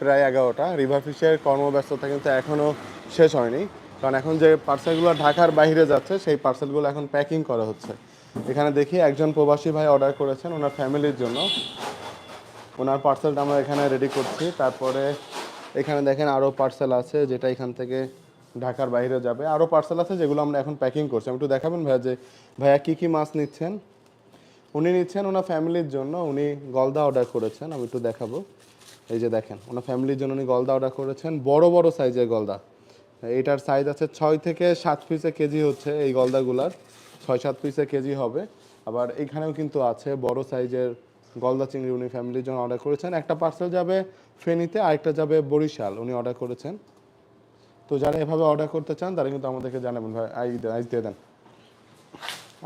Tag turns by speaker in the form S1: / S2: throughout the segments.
S1: প্রায় এগারোটা। রিভার ফিশের কর্মব্যস্ততা কিন্তু এখনও শেষ হয়নি। কারণ এখন যে পার্সেলগুলো ঢাকার বাইরে যাচ্ছে, সেই পার্সেলগুলো এখন প্যাকিং করা হচ্ছে। এখানে দেখি একজন প্রবাসী ভাই অর্ডার করেছেন ওনার ফ্যামিলির জন্য। ওনার পার্সেলটা আমরা এখানে রেডি করছি। তারপরে এখানে দেখেন আরও পার্সেল আছে যেটা এখান থেকে ঢাকার বাইরে যাবে। আরও পার্সেল আছে যেগুলো আমরা এখন প্যাকিং করছি। আমি একটু দেখাবেন ভাইয়া যে ভাইয়া কী কী মাছ নিচ্ছেন? উনি নিচ্ছেন ওনার ফ্যামিলির জন্য। উনি গলদা অর্ডার করেছেন। আমি একটু দেখাবো। এই যে দেখেন, ওনার ফ্যামিলির জন্য উনি গলদা অর্ডার করেছেন, বড় বড় সাইজের গলদা। এটার সাইজ আছে ছয় থেকে সাত পিসে কেজি হচ্ছে এই গলদাগুলার। ছয় সাত পিসে কেজি হবে। আবার এখানেও কিন্তু আছে বড় সাইজের গলদা চিংড়ি উনি ফ্যামিলির জন্য অর্ডার করেছেন। একটা পার্সেল যাবে ফেনীতে, আরেকটা যাবে বরিশাল, উনি অর্ডার করেছেন। তো যারা এভাবে অর্ডার করতে চান, তারা কিন্তু আমাদেরকে জানাবেন। ভাই, আই আইস দিয়ে দেন।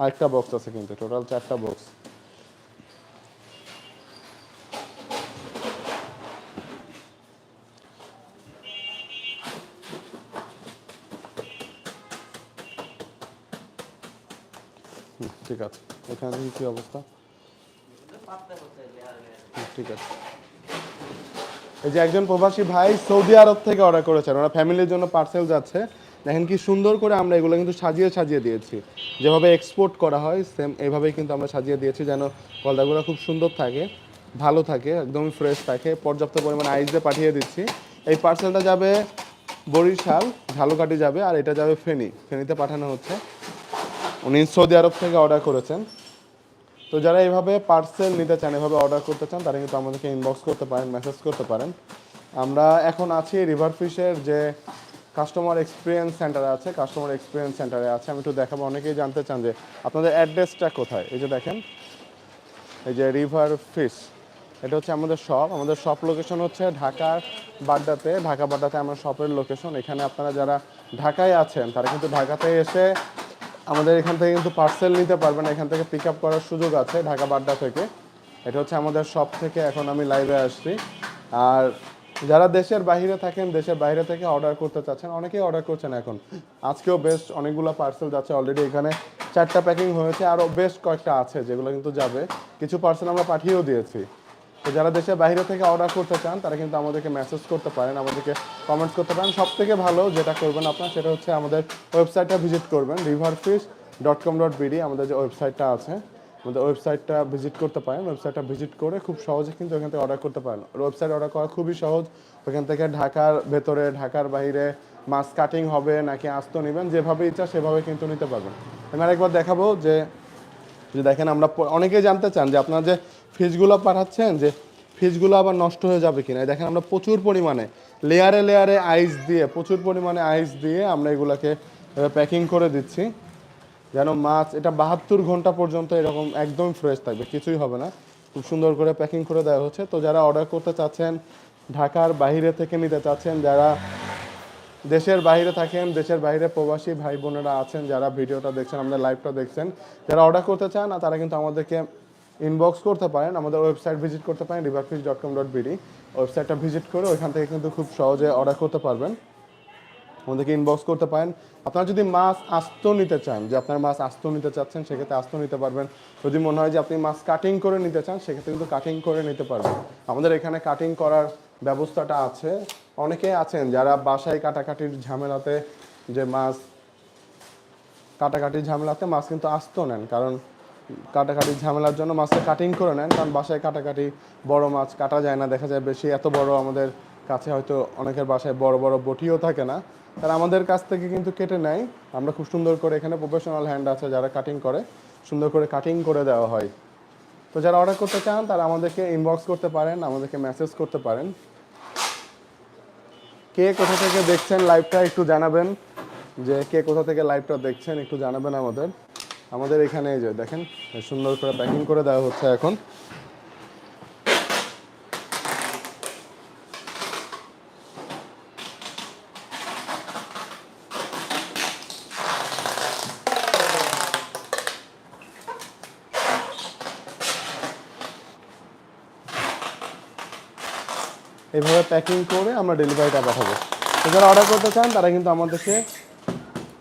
S1: আরেকটা বক্স আছে কিন্তু টোটাল চারটা বক্স ঠিক আছে। এখানে কি অবস্থা? ঠিক আছে। এই যে একজন প্রবাসী ভাই সৌদি আরব থেকে অর্ডার করেছেন, ওরা ফ্যামিলির জন্য পার্সেল যাচ্ছে। দেখেন কি সুন্দর করে আমরা এগুলো কিন্তু সাজিয়ে সাজিয়ে দিয়েছি। যেভাবে এক্সপোর্ট করা হয় সেম এভাবেই কিন্তু আমরা সাজিয়ে দিয়েছি যেন গলদাগুলো খুব সুন্দর থাকে, ভালো থাকে, একদমই ফ্রেশ থাকে। পর্যাপ্ত পরিমাণে আইস দিয়ে পাঠিয়ে দিচ্ছি। এই পার্সেলটা যাবে বরিশাল, ঝালুকাঠি যাবে, আর এটা যাবে ফেনী। ফেনীতে পাঠানো হচ্ছে। উনি সৌদি আরব থেকে অর্ডার করেছেন। তো যারা এইভাবে পার্সেল নিতে চান, এভাবে অর্ডার করতে চান, তারা কিন্তু আমাদেরকে ইনবক্স করতে পারেন মেসেজ করতে পারেন। আমরা এখন আছি রিভার ফিশের যে কাস্টমার এক্সপিরিয়েন্স সেন্টারে আছে কাস্টমার এক্সপিরিয়েন্স সেন্টারে আছে। আমি একটু দেখাবো, অনেকেই জানতে চান যে আপনাদের অ্যাড্রেসটা কোথায়? এই যে দেখেন, এই যে রিভার ফিশ এটা হচ্ছে আমাদের শপ আমাদের শপ লোকেশন হচ্ছে ঢাকার বাড্ডাতে। ঢাকা বাড্ডাতে আমার শপের লোকেশন এখানে আপনারা যারা ঢাকায় আছেন, তারা কিন্তু ঢাকাতে এসে আমাদের এখান থেকে কিন্তু পার্সেল নিতে পারবেন, এখান থেকে পিক আপ করার সুযোগ আছে ঢাকা বাড্ডা থেকে। এটা হচ্ছে আমাদের শপ থেকে এখন আমি লাইভে আসছি। আর যারা দেশের বাইরে থাকেন, দেশের বাইরে থেকে অর্ডার করতে চাচ্ছেন, অনেকেই অর্ডার করছেন এখন। আজকেও বেশ অনেকগুলো পার্সেল যাচ্ছে অলরেডি এখানে। চারটা প্যাকিং হয়েছে আরও বেশ কয়েকটা আছে যেগুলো কিন্তু যাবে। কিছু পার্সেল আমরা পাঠিয়েও দিয়েছি। তো যারা দেশের বাইরে থেকে অর্ডার করতে চান, তারা কিন্তু আমাদেরকে মেসেজ করতে পারেন, আমাদেরকে কমেন্টস করতে পারেন। সব থেকে ভালো যেটা করবেন আপনার, সেটা হচ্ছে আমাদের ওয়েবসাইটটা ভিজিট করবেন riverfish dot com dot B আমাদের যে ওয়েবসাইটটা আছে, আমাদের ওয়েবসাইটটা ভিজিট করতে পারেন। ওয়েবসাইটটা ভিজিট করে খুব সহজে কিন্তু ওখান থেকে অর্ডার করতে পারেন। ওয়েবসাইট অর্ডার করা খুবই সহজ। ওখান থেকে ঢাকার ভেতরে, ঢাকার বাইরে মাছ কাটিং হবে নাকি আস্ত নেবেন, যেভাবে ইচ্ছা সেভাবে কিন্তু নিতে পারবেন। আমি আরেকবার দেখাবো যে যে দেখেন আমরা অনেকেই জানতে চান যে আপনারা যে ফিশগুলো পাঠাচ্ছেন, যে ফিশগুলো আবার নষ্ট হয়ে যাবে কিনা। দেখেন আমরা প্রচুর পরিমাণে, লেয়ারে লেয়ারে আইস দিয়ে, প্রচুর পরিমাণে আইস দিয়ে আমরা এগুলাকে প্যাকিং করে দিচ্ছি। যেন মাছ, এটা বাহাত্তর ঘণ্টা পর্যন্ত এরকম একদম ফ্রেশ থাকবে, কিছুই হবে না। খুব সুন্দর করে প্যাকিং করে দেওয়া হচ্ছে। তো যারা অর্ডার করতে চাচ্ছেন, ঢাকার বাইরে থেকে নিতে চাচ্ছেন, যারা দেশের বাইরে থাকেন, দেশের বাইরে প্রবাসী ভাই বোনেরা আছেন, যারা ভিডিওটা দেখছেন, আমাদের লাইভটা দেখছেন। যারা অর্ডার করতে চান তারা কিন্তু আমাদেরকে ইনবক্স করতে পারেন, আমাদের ওয়েবসাইট ভিজিট করতে পারেন riverfish dot com dot B ওয়েবসাইটটা ভিজিট করে ওইখান থেকে কিন্তু খুব সহজে অর্ডার করতে পারবেন। আমাদেরকে ইনবক্স করতে পারেন। আপনারা যদি মাছ আস্ত নিতে চান, যে আপনার মাছ আস্ত নিতে চাচ্ছেন, সেক্ষেত্রে আস্ত নিতে পারবেন। যদি মনে হয় যে আপনি মাছ কাটিং করে নিতে চান, সেক্ষেত্রে কিন্তু কাটিং করে নিতে পারবেন। আমাদের এখানে কাটিং করার ব্যবস্থাটা আছে। অনেকেই আছেন যারা বাসায় কাটাকাটির ঝামেলাতে যে মাছ কাটাকাটির ঝামেলাতে মাছ কিন্তু আস্ত নেন। কারণ কাটাকাটির ঝামেলার জন্য মাছকে কাটিং করে নেন। কারণ বাসায় কাটাকাটি বড় মাছ কাটা যায় না। দেখা যায় বেশি এত বড় আমাদের কাছে হয়তো অনেকের বাসায় বড় বড় বটিও থাকে না। তারা আমাদের কাছ থেকে কিন্তু কেটে নেয়। আমরা খুব সুন্দর করে এখানে প্রফেশনাল হ্যান্ড আছে যারা কাটিং করে, সুন্দর করে কাটিং করে দেওয়া হয়। তো যারা অর্ডার করতে চান, তারা আমাদেরকে ইনবক্স করতে পারেন, আমাদেরকে মেসেজ করতে পারেন। কে কোথা থেকে দেখছেন লাইভটা একটু জানাবেন। যে কে কোথা থেকে লাইভটা দেখছেন, একটু জানাবেন আমাদের। আমাদের এখানে যে দেখেন, সুন্দর করে প্যাকিং করে দেওয়া হচ্ছে এখন। এইভাবে প্যাকিং করে আমরা ডেলিভারিটা পাঠাবো। যারা অর্ডার করতে চান, তারা কিন্তু আমাদেরকে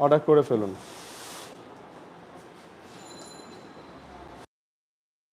S1: অর্ডার করে ফেলুন।